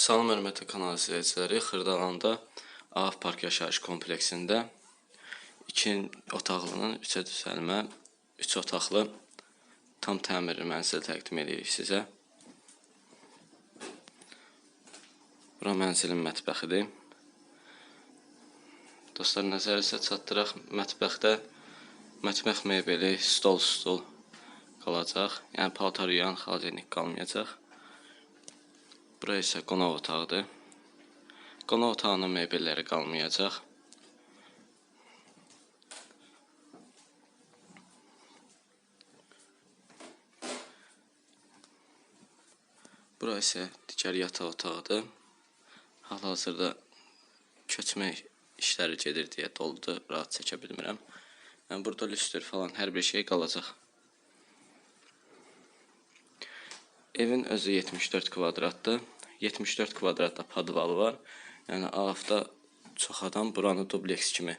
Salam hörmətli kanal izləyiciləri, Xırdalanda Ağaf Park yaşayış kompleksində 2 otaqlının 3-ə düzəlmə, 3 otaqlı tam təmirli mənzil təqdim edirik sizə. Bura mənzilin mətbəxidir. Dostlar, nəzərinizə çatdıraq mətbəxdə mətbəx mebeli, stol, stul qalacaq. Yəni paltar yuyan xaladenik qalmayacaq. Bura isə qonaq otağıdır. Qonaq otağının mebelləri qalmayacaq. Bura isə digər yataq otağıdır. Hal-hazırda köçmək işləri gedir deyə doludur, rahat çəkə bilmirəm. Yəni burada lüstr falan hər bir şey qalacaq. Evin özü 74 kvadratdır. 74 kvadratda podvalı var. Yəni Ağafda çox adam buranı dubleks kimi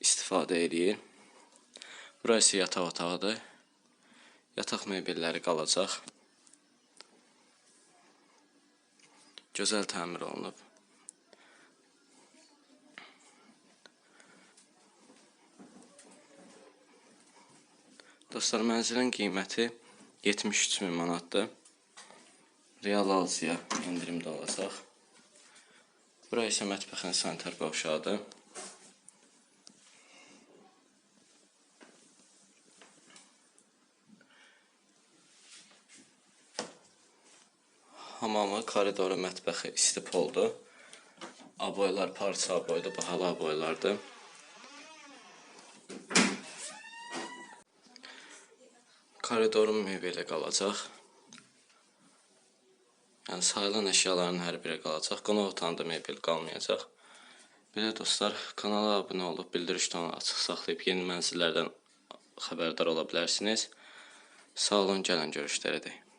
istifadə edir. Bura isə yataq otağıdır. Yataq mebelləri qalacaq. Gözəl təmir olunub. Dostlar, mənzilin qiyməti 73 min manatdır. Real alıcıya endirimdə olacaq. Bura isə mətbəxin sanitar qovşağıdır. Hamamı, koridoru, mətbəxi isti poldur. Aboylar parça aboydur, bahalı aboylardır. Koridorun mebeli qalacaq. Yəni sayılan əşyaların hər biri qalacaq. Qonaq otağında mebel qalmayacaq. Belə dostlar, kanala abunə olub bildiriş tonu açıq saxlayıb yeni mənzillərdən xəbərdar ola bilərsiniz. Sağ olun, gəlin görüşlərə dək.